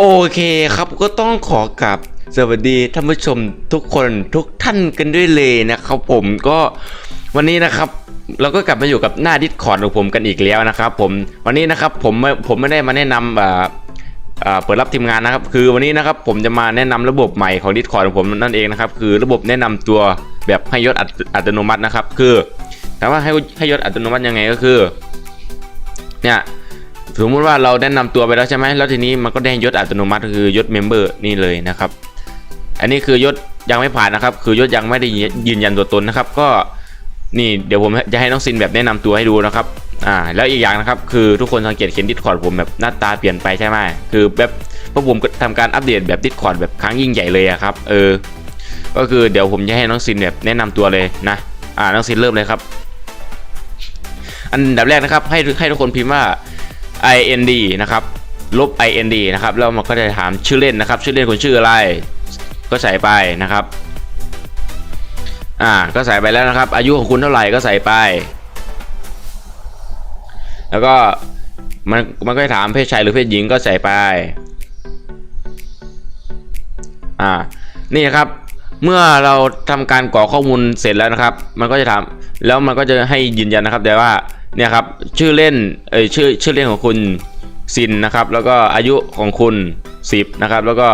โอเคครับก็ต้องขอกลับสวัสดีท่านผู้ชมทุกคนทุกท่านกันด้วยเลยนะครับผมก็วันนี้นะครับเราก็กลับมาอยู่กับหน้าดิสคอร์ดของผมกันอีกแล้วนะครับผมวันนี้นะครับผมไม่ผมไม่ได้มาแนะนำอ่าเปิดรับทีมงานนะครับ คือวันนี้นะครับผมจะมาแนะนำระบบใหม่ของ Discord ของผมนั่นเองนะครับ คือระบบแนะนำตัวแบบให้ยศอัตอัตโนมัตินะครับ คือถามว่าให้ให้ยศอัตโนมัติยังไงก็คือ เนี่ย สมมติว่าเราแนะนำตัวไปแล้วใช่ไหมแล้วทีนี้มันก็ได้ยศอัตโนมัติคือยศเมมเบอร์นี่เลยนะครับ อันนี้คือยศยังไม่ผ่านนะครับ คือยศยังไม่ได้ยืนยันตัวตนนะครับ ก็นี่เดี๋ยวผมจะให้น้องซินแบบแนะนำตัวให้ดูนะครับอ่าแล้วอีกอย่างนะครับ คือทุกคนสังเกตเห็นดิสคอร์ดผมแบบหน้าตาเปลี่ยนไปใช่ไหมคือแบบพวกผมก็ทำการอัปเดตแบบดิสคอร์ดแบบครั้งยิ่งใหญ่เลยอะครับเออก็คือเดี๋ยวผมจะให้น้องซินแบบแนะนำตัวเลยนะอ่าน้องซินเริ่มเลยครับ อันดับแรกนะครับ ให้ให้ทุกคนพิมพ์ว่า ind นะครับลบ ind นะครับแล้วมันก็จะถามชื่อเล่นนะครับ ชื่อเล่นคุณชื่ออะไร ก็ใส่ไปนะครับอ่าก็ใส่ไปแล้วนะครับ อายุของคุณเท่าไหร่ก็ใส่ไป แล้วก็มันมันก็จะถามเพศชายหรือเพศหญิงก็ใส่ไปอ่านี่นะครับเมื่อเราทำการกรอกข้อมูลเสร็จแล้วนะครับ มันก็จะถามแล้วมันก็จะให้ยืนยันนะครับแต่ว่า เนี่ยครับชื่อเล่นเอ้ยชื่อชื่อเล่นของคุณซินนะครับ แล้วก็อายุของคุณ 10นะครับ แล้วก็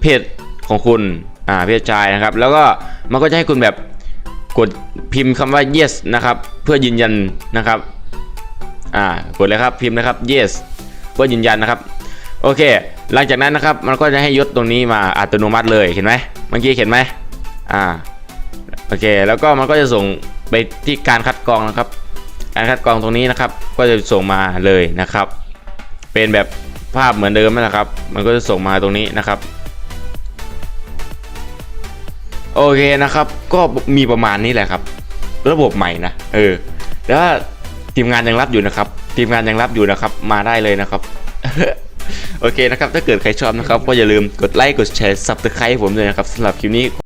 เพศของคุณอ่าเพศชายนะครับ แล้วก็มันก็จะให้คุณแบบกดพิมพ์คำว่า yes นะครับ เพื่อยืนยันนะครับอ่ากดเลยครับพิมพ์นะครับ yes เพื่อยืนยันนะครับโอเค หลังจากนั้นนะครับมันก็จะให้ยศตรงนี้มาอัตโนมัติเลยเห็นไหมเมื่อกี้เห็นไหมอ่าโอเค แล้วก็มันก็จะส่งไปที่การคัดกรองนะครับ การคัดกรองตรงนี้นะครับ ก็จะส่งมาเลยนะครับ เป็นแบบภาพเหมือนเดิมนั่นแหละครับ มันก็จะส่งมาตรงนี้นะครับโอเคนะครับ ก็มีประมาณนี้แหละครับ ระบบใหม่นะเออแล้วาทีมงานยังรับอยู่นะครับ ทีมงานยังรับอยู่นะครับ มาได้เลยนะครับโอเคนะครับ ถ้าเกิดใครชอบนะครับ ก็อย่าลืมกดไลค์กดแชร์ subscribe ผมด้วยนะครับสำหรับคลิปนี้